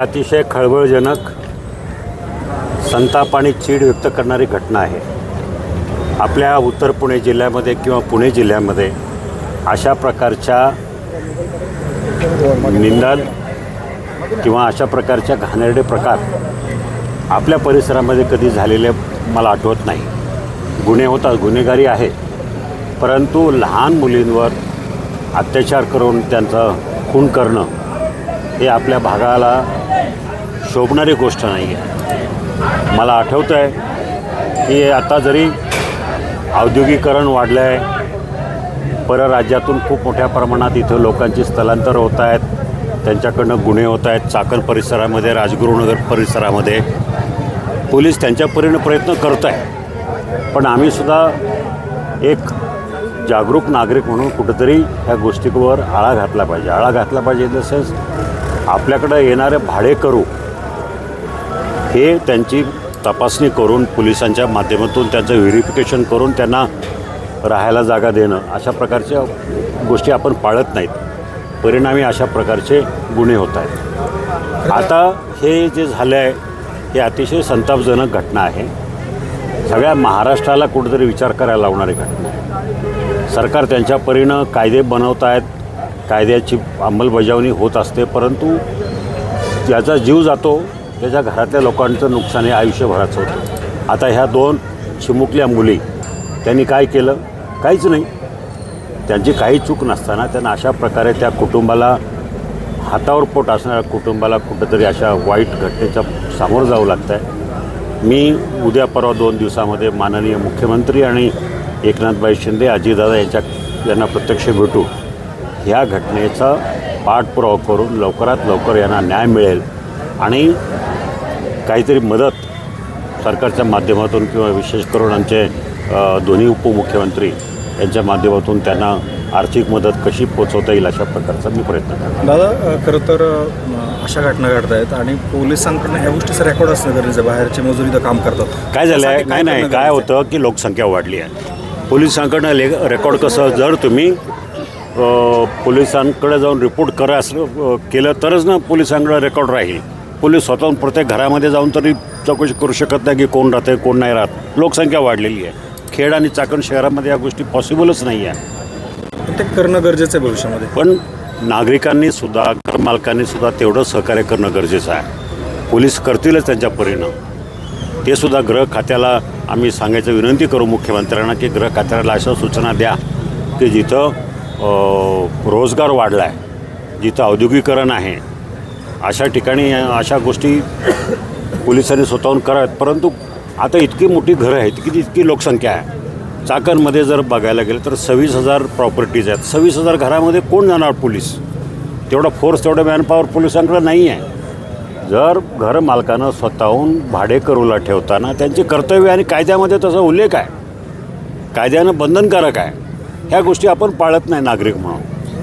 अतिशय खळबळजनक संताप आणि चीड व्यक्त करणारी घटना आहे. आपल्या उत्तर पुणे जिल्ह्यामध्ये किंवा पुणे जिल्ह्यामध्ये अशा प्रकारच्या निंदन किंवा अशा प्रकारच्या घाणेरडे प्रकार आपल्या परिसरामध्ये कधी झालेले मला आठवत नाही. गुन्हे होतात गुन्हेगारी आहे. परंतु लहान मुलींवर अत्याचार करून त्यांचा खून करणं हे आपल्या भागाला शोभणारी गोष्ट नाही आहे. मला आठवतं आहे की आता जरी औद्योगिकरण वाढलं आहे परराज्यातून खूप मोठ्या प्रमाणात इथं लोकांची स्थलांतर होत आहेत. त्यांच्याकडनं गुन्हे होत आहेत. चाकण परिसरामध्ये राजगुरुनगर परिसरामध्ये पोलीस त्यांच्या परीने प्रयत्न करत आहे पण आम्हीसुद्धा एक जागरूक नागरिक म्हणून कुठंतरी ह्या गोष्टीवर आळा घातला पाहिजे. आळा घातला पाहिजे इन द सेन्स आपल्याकडं येणारे भाडेकरू हे त्यांची तपासणी करून पोलिसांच्या माध्यमातून त्यांचं व्हेरिफिकेशन करून त्यांना राहायला जागा देणं अशा प्रकारच्या गोष्टी आपण पाळत नाहीत. परिणामी अशा प्रकारचे गुन्हे होत आहेत. आता हे जे झालं आहे हे अतिशय संतापजनक घटना आहे. सगळ्या महाराष्ट्राला कुठेतरी विचार करायला लावणारी घटना आहे. सरकार त्यांच्या परीनं कायदे बनवत आहेत कायद्याची अंमलबजावणी होत असते परंतु ज्याचा जीव जातो त्याच्या घरातल्या लोकांचं नुकसान हे आयुष्यभराचं होतं. आता ह्या दोन चिमुकल्या मुली त्यांनी काय केलं? काहीच नाही. त्यांची काही चूक नसताना त्यांना अशा प्रकारे त्या कुटुंबाला हातावर पोट असणाऱ्या कुटुंबाला कुठंतरी अशा वाईट घटनेच्या सामोरं जावं लागतं आहे मी उद्या परवा दोन दिवसामध्ये माननीय मुख्यमंत्री आणि एकनाथबाई शिंदे अजितदादा यांच्या यांना प्रत्यक्ष भेटू. ह्या घटनेचा पाठपुरावा करून लवकरात लवकर यांना न्याय मिळेल आणि काहीतरी मदत सरकारच्या माध्यमातून किंवा विशेष करून आमचे दोन्ही उपमुख्यमंत्री यांच्या माध्यमातून त्यांना आर्थिक मदत कशी पोचवता येईल अशा प्रकारचा मी प्रयत्न करतो. दादा खरं तर अशा घटना घडत आहेत आणि पोलिसांकडनं ह्या गोष्टीचं रेकॉर्ड असणं गरजेचं आहे. बाहेरचे मजुरी इथं काम करतात. काय झालं आहे त्यासाठी नाही काय? होतं की लोकसंख्या वाढली आहे. पोलिसांकडनं ले रेकॉर्ड कसं जर तुम्ही पोलिसांकडे जाऊन रिपोर्ट करा केलं तरच ना पोलिसांकडे रेकॉर्ड राहील. पोलीस स्वतःहून प्रत्येक घरामध्ये जाऊन तरी चौकशी करू शकत नाही की कोण राहते कोण नाही राहत. लोकसंख्या वाढलेली आहे. खेड आणि चाकण शहरामध्ये या गोष्टी पॉसिबलच नाही आहे ते करणं गरजेचं आहे भविष्यामध्ये. पण नागरिकांनी सुद्धा घरमालकांनी सुद्धा तेवढं सहकार्य करणं गरजेचं आहे. पोलीस करतीलच त्यांच्या परिणाम ते सुद्धा गृह खात्याला आम्ही सांगायचं विनंती करू मुख्यमंत्र्यांना की गृह खात्याला अशा सूचना द्या की जिथं रोजगार वाढला आहे जिथं औद्योगिकरण आहे अशा ठिकाणी अशा गोष्टी पोलिसांनी स्वतःहून कराव्यात. परंतु आता इतकी मोठी घरं आहेत की इतकी लोकसंख्या आहे. चाकणमध्ये जर बघायला गेलं तर सव्वीस हजार प्रॉपर्टीज आहेत. सव्वीस हजार घरामध्ये कोण जाणार पोलीस? तेवढा फोर्स तेवढा मॅनपॉवर पोलिसांकडे नाही आहे. जर घर मालकानं स्वतःहून भाडेकरूला ठेवताना त्यांचे कर्तव्य आणि कायद्यामध्ये तसा उल्लेख आहे. कायद्यानं बंधनकारक आहे. ह्या गोष्टी आपण पाळत नाही नागरिक म्हणून.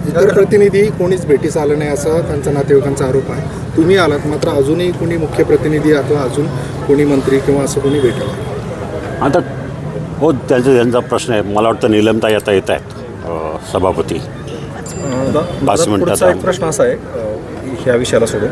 इतर प्रतिनिधी कोणीच भेटीस आलं नाही असा त्यांचा नातेवाईकांचा आरोप आहे. तुम्ही आलात मात्र अजूनही कोणी मुख्य प्रतिनिधी अथवा अजून कोणी मंत्री किंवा असं कोणी भेटलं आता हो त्यांचा त्यांचा प्रश्न आहे. मला वाटतं निलमता येता येत आहेत सभापती. पाच प्रश्न असा आहे ह्या विषयाला सोडून.